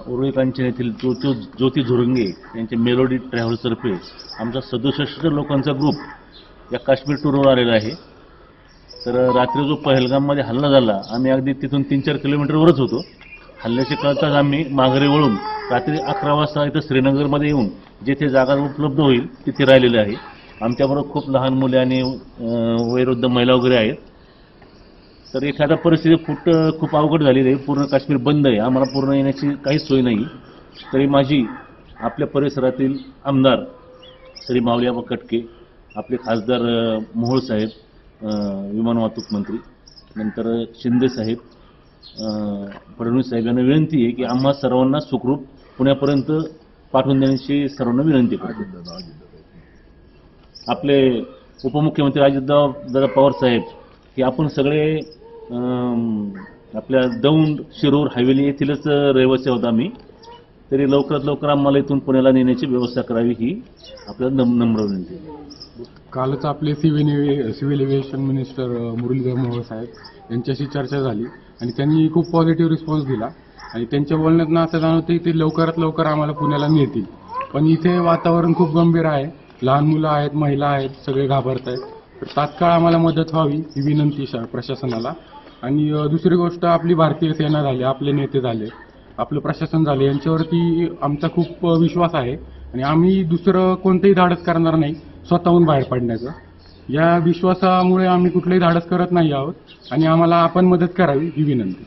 अ, येथील ज्योती ज्योती झुरंगे यांच्या मेलोडी ट्रॅव्हल्सतर्फे आमचा सदुसष्ट लोकांचा ग्रुप या काश्मीर टूरवर आलेला आहे. तर रात्री जो पहलगाममध्ये हल्ला झाला आम्ही अगदी तिथून तीन चार किलोमीटरवरच होतो. हल्ल्याचे कळताच आम्ही माघारी वळून रात्री अकरा वाजता इथं श्रीनगरमध्ये येऊन जेथे जागा उपलब्ध होईल तिथे राहिलेले आहे. आमच्याबरोबर खूप लहान मुले आणि वयोवृद्ध महिला वगैरे आहेत. तर एखादा परिस्थिती फुट खूप अवघड झालेली आहे पूर्ण काश्मीर बंद आहे आम्हाला पूर्ण येण्याची काहीच सोय नाही. तरी माझी आपल्या परिसरातील आमदार श्री माऊलीआबा कटके आपले खासदार मोहोळ साहेब विमान वाहतूक मंत्री नंतर शिंदे साहेब फडणवीस साहेब यांना विनंती आहे की आम्हा सर्वांना सुखरूप पुण्यापर्यंत पाठवून देण्याची सर्वांना विनंती करतो आपले उपमुख्यमंत्री अजितदादा दादा पवार साहेब की आपण सगळे आपल्या दौंड शिरूर हवेली येथीलच रहिवासी आहोत आम्ही. तरी लवकरात लवकर आम्हाला इथून पुण्याला नेण्याची व्यवस्था करावी ही आपल्याला नम नम्र विनंती. कालच आपले civil civil aviation minister Murlidhar Mohol साहेब यांच्याशी चर्चा झाली आणि त्यांनी खूप पॉझिटिव्ह रिस्पॉन्स दिला. आणि त्यांच्या बोलण्यातनं असं जाणवतं की ते लवकरात लवकर आम्हाला पुण्याला नेतील. पण इथे वातावरण खूप गंभीर आहे. लहान मुलं आहेत महिला आहेत सगळे घाबरत आहेत तर तात्काळ आम्हाला मदत व्हावी ही विनंती शा प्रशासनाला. आणि दुसरी गोष्ट आपली भारतीय सेना झाली आपले नेते झाले आपलं प्रशासन झाले यांच्यावरती आमचा खूप विश्वास आहे. आणि आम्ही दुसरं कोणतंही धाडस करणार नाही स्वतःहून बाहेर पडण्याचं. या विश्वासामुळे आम्ही कुठलंही धाडस करत नाही आहोत. आणि आम्हाला आपण मदत करावी ही विनंती.